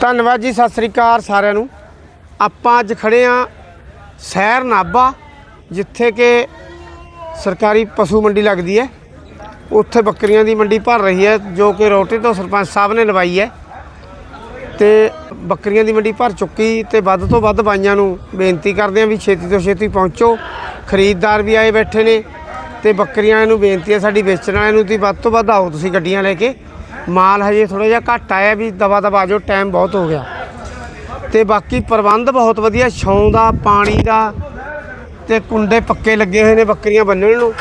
ਧੰਨਵਾਦ ਜੀ, ਸਤਿ ਸ੍ਰੀ ਅਕਾਲ ਸਾਰਿਆਂ ਨੂੰ। ਆਪਾਂ ਅੱਜ ਖੜੇ ਆ ਸ਼ਹਿਰ ਨਾਭਾ, ਜਿੱਥੇ ਕਿ ਸਰਕਾਰੀ ਪਸ਼ੂ ਮੰਡੀ ਲੱਗਦੀ ਹੈ। ਉੱਥੇ ਬੱਕਰੀਆਂ ਦੀ ਮੰਡੀ ਭਰ ਰਹੀ ਹੈ, ਜੋ ਕਿ ਰੋਟੀ ਤੋਂ ਸਰਪੰਚ ਸਾਹਿਬ ਨੇ ਲਵਾਈ ਹੈ। ਤੇ ਬੱਕਰੀਆਂ ਦੀ ਮੰਡੀ ਭਰ ਚੁੱਕੀ ਤੇ ਵੱਧ ਤੋਂ ਵੱਧ ਬਾਈਆਂ ਨੂੰ ਬੇਨਤੀ ਕਰਦੇ ਆ ਵੀ ਛੇਤੀ ਤੋਂ ਛੇਤੀ ਪਹੁੰਚੋ। ਖਰੀਦਦਾਰ ਵੀ ਆਏ ਬੈਠੇ ਨੇ ਤੇ ਬੱਕਰੀਆਂ ਨੂੰ ਬੇਨਤੀ ਹੈ, ਸਾਡੀ ਵੇਚਣ ਵਾਲਿਆਂ ਨੂੰ ਵੀ ਵੱਧ ਤੋਂ ਵੱਧ ਆਓ ਤੁਸੀਂ ਗੱਡੀਆਂ ਲੈ ਕੇ। ਮਾਲ ਹਜੇ ਥੋੜਾ ਜਿਹਾ ਘੱਟ ਆਇਆ ਵੀ ਦਵਾ ਦਵਾ ਜੋ ਟਾਈਮ ਬਹੁਤ ਹੋ ਗਿਆ। ਤੇ ਬਾਕੀ ਪ੍ਰਬੰਧ ਬਹੁਤ ਵਧੀਆ ਛਾਂ ਦਾ, ਪਾਣੀ ਦਾ ਤੇ ਕੁੰਡੇ ਪੱਕੇ ਲੱਗੇ ਹੋਏ ਨੇ ਬੱਕਰੀਆਂ ਬੰਨਣ ਨੂੰ।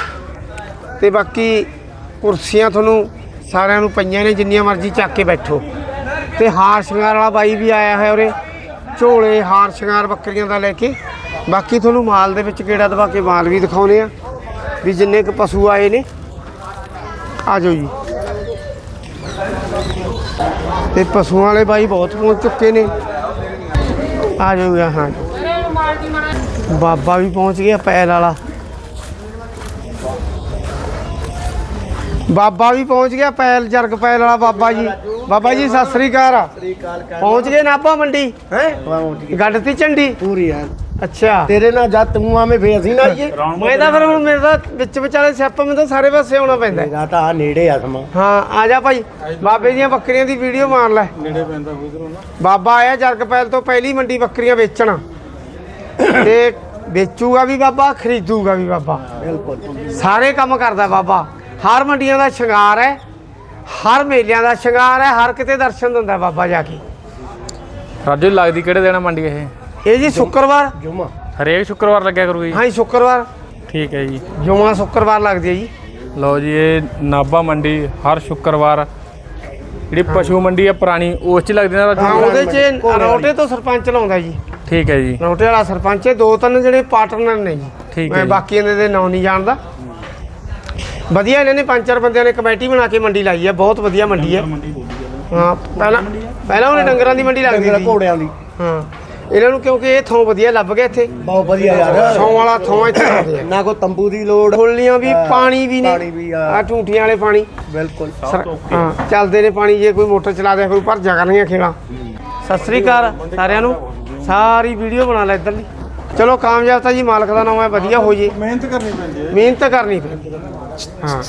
ਤੇ ਬਾਕੀ ਕੁਰਸੀਆਂ ਤੁਹਾਨੂੰ ਸਾਰਿਆਂ ਨੂੰ ਪਈਆਂ ਨੇ, ਜਿੰਨੀਆਂ ਮਰਜ਼ੀ ਚੱਕ ਕੇ ਬੈਠੋ। ਤੇ ਹਾਰ ਸ਼ਿੰਗਾਰ ਵਾਲਾ ਬਾਈ ਵੀ ਆਇਆ ਹੋਇਆ ਉਰੇ, ਝੋਲੇ, ਹਾਰ ਸ਼ਿੰਗਾਰ ਬੱਕਰੀਆਂ ਦਾ ਲੈ ਕੇ। ਬਾਕੀ ਤੁਹਾਨੂੰ ਮਾਲ ਦੇ ਵਿੱਚ ਕਿਹੜਾ ਦਵਾ ਕੇ ਮਾਲ ਵੀ ਦਿਖਾਉਨੇ ਆ, ਵੀ ਜਿੰਨੇ ਕੁ ਪਸ਼ੂ ਆਏ ਨੇ। ਆ ਜਾਓ ਜੀ। ਤੇ ਪਸ਼ੂਆਂ ਵਾਲੇ ਬਾਈ ਬਹੁਤ ਪਹੁੰਚ ਚੁੱਕੇ ਨੇ। ਆ ਜਾਓ ਜੀ, ਹਾਂ। ਬਾਬਾ ਵੀ ਪਹੁੰਚ ਗਿਆ ਪੈਲ ਵਾਲਾ। ਬਾਬਾ ਵੀ ਪਹੁੰਚ ਗਿਆ ਪੈਲ ਜਰਗ ਪੈਲ ਵਾਲਾ ਬਾਬਾ ਜੀ। ਬਾਬਾ ਜੀ ਸਤਿ ਸ੍ਰੀ ਅਕਾਲ। ਪਹੁੰਚ ਗਏ ਨਾਭਾ ਮੰਡੀ? ਹੈ? ਗੱਡ ਤੀ ਝੰਡੀ? ਪੂਰੀ ਹੈ ਅੱਛਾ। ਤੇਰੇ ਨਾਲ ਜਦ ਤੂੰ ਆਵੇਂ ਫੇਰ ਅਸੀਂ ਨਾ ਆਈਏ ਮੈਂ ਤਾਂ ਫਿਰ ਹੁਣ ਮੇਰੇ ਤਾਂ ਵਿੱਚ ਵਿਚਾਲੇ ਸਿਆਪਾ ਮੈਨੂੰ ਤਾਂ ਸਾਰੇ ਪਾਸੇ ਆਉਣਾ ਪੈਂਦਾ। ਮੇਰਾ ਤਾਂ ਆ ਨੇੜੇ ਆ ਸਮਾਂ। ਹਾਂ ਆ ਜਾ ਭਾਈ। ਬਾਬੇ ਦੀਆਂ ਬੱਕਰੀਆਂ ਦੀ ਵੀਡੀਓ ਮਾਰ ਲੈ। ਨੇੜੇ ਪੈਂਦਾ ਉਧਰੋਂ ਨਾ। ਬਾਬਾ ਆਇਆ ਜਰਗ ਪੈਲ ਤੋਂ ਪਹਿਲੀ ਮੰਡੀ ਬੱਕਰੀਆਂ ਵੇਚਣ। ਤੇ ਵੇਚੂਗਾ ਵੀ ਬਾਬਾ ਖਰੀਦੂਗਾ ਵੀ ਬਾਬਾ। ਬਿਲਕੁਲ। ਸਾਰੇ ਕੰਮ ਕਰਦਾ ਬਾਬਾ। ਹਰ ਮੰਡੀਆਂ ਦਾ ਸ਼ਿੰਗਾਰ ਹੈ। ਹਰ ਮੇਲਿਆਂ ਦਾ ਸ਼ਿੰਗਾਰ ਹੈ। ਹਰ ਕਿਤੇ ਦਰਸ਼ਨ ਦਿੰਦਾ ਬਾਬਾ ਜਾ ਕੇ। ਰਾਜੂ ਲੱਗਦੀ ਕਿਹੜੇ ਦਿਨ ਆ ਮੰਡੀ ਇਹ? ਇਹ ਜੀ ਸ਼ੁੱਕਰਵਾਰ। ਜੁਮਾ। ਹਰੇਕ ਸ਼ੁੱਕਰਵਾਰ ਲੱਗਿਆ ਕਰੂਗੀ ਹਾਂ ਜੀ ਸ਼ੁੱਕਰਵਾਰ। ਠੀਕ ਹੈ ਜੀ। ਜੁਮਾ ਸ਼ੁੱਕਰਵਾਰ ਲੱਗਦੀ ਹੈ ਜੀ। ਲਓ ਜੀ ਇਹ ਨਾਭਾ ਮੰਡੀ ਹਰ ਸ਼ੁੱਕਰਵਾਰ। ਜਿਹੜੀ ਪਸ਼ੂ ਮੰਡੀ ਹੈ ਪੁਰਾਣੀ ਉਸ ਚ ਲੱਗਦੀ ਨਾ ਹਾਂ ਉਹਦੇ ਚ ਰੌਟੇ ਤੋਂ ਸਰਪੰਚ ਲਾਉਂਦਾ ਜੀ। ਠੀਕ ਹੈ ਜੀ। ਰੌਟੇ ਵਾਲਾ ਸਰਪੰਚ ਹੈ ਦੋ ਤਿੰਨ ਜਿਹੜੇ ਪਾਰਟਨਰ ਨੇ ਜੀ। ਠੀਕ ਹੈ ਮੈਂ। ਬਾਕੀਆਂ ਦੇ ਨਾਂ ਨਹੀਂ ਜਾਣਦਾ। ਵਧੀਆ ਇਹਨਾਂ ਨੇ ਪੰਜ ਚਾਰ ਬੰਦਿਆਂ ਨੇ ਕਮੇਟੀ ਬਣਾ ਕੇ ਮੰਡੀ ਲਾਈ ਹੈ ਬਹੁਤ ਵਧੀਆ ਮੰਡੀ ਹੈ। ਹਾਂ ਪਹਿਲਾਂ ਪਹਿਲਾਂ ਉਹਨੇ ਡੰਗਰਾਂ ਦੀ ਮੰਡੀ ਲੱਗਦੀ ਸੀ। ਘੋੜਿਆਂ ਦੀ। ਹਾਂ। ਇਹਨਾਂ ਨੂੰ ਕਿਉਂਕਿ ਇਹ ਥਾਂ ਵਧੀਆ ਲੱਭ ਗਿਆ ਇੱਥੇ। ਬਹੁਤ ਵਧੀਆ ਯਾਰ। ਸੌਂ ਵਾਲਾ ਥਾਂ ਇੱਥੇ ਨਾ ਕੋ ਤੰਬੂ ਦੀ ਲੋੜ। ਫੁੱਲੀਆਂ ਵੀ ਪਾਣੀ ਵੀ ਪਾਣੀ ਨੇ ਵੀ ਆ। ਆ ਝੂਠੀਆਂ ਵਾਲੇ ਪਾਣੀ। ਬਿਲਕੁਲ। ਸਰ- ਹਾਂ ਚੱਲਦੇ ਨੇ ਪਾਣੀ ਜੇ ਕੋਈ ਮੋਟਰ ਚਲਾ ਦਿਆ ਕੋਈ ਭਰ ਜਾ ਕਰਨੀਆਂ ਖੇਲਾਂ। ਸਤਿ ਸ੍ਰੀ ਅਕਾਲ ਸਾਰਿਆਂ ਨੂੰ। ਸਾਰੀ ਵੀਡੀਓ ਬਣਾ ਲੈ ਇੱਧਰਲੀ। ਚਲੋ ਕਾਮਯਾਬ ਤਾਂ ਜੀ ਮਾਲਕ ਦਾ ਨਾਮ ਹੈ ਵਧੀਆ ਹੋ ਜੇ। ਮਿਹਨਤ ਕਰਨੀ ਪੈਂਦੀ ਹੈ ਮਿਹਨਤ ਕਰਨੀ ਪੈਂਦੀ ਹਾਂ।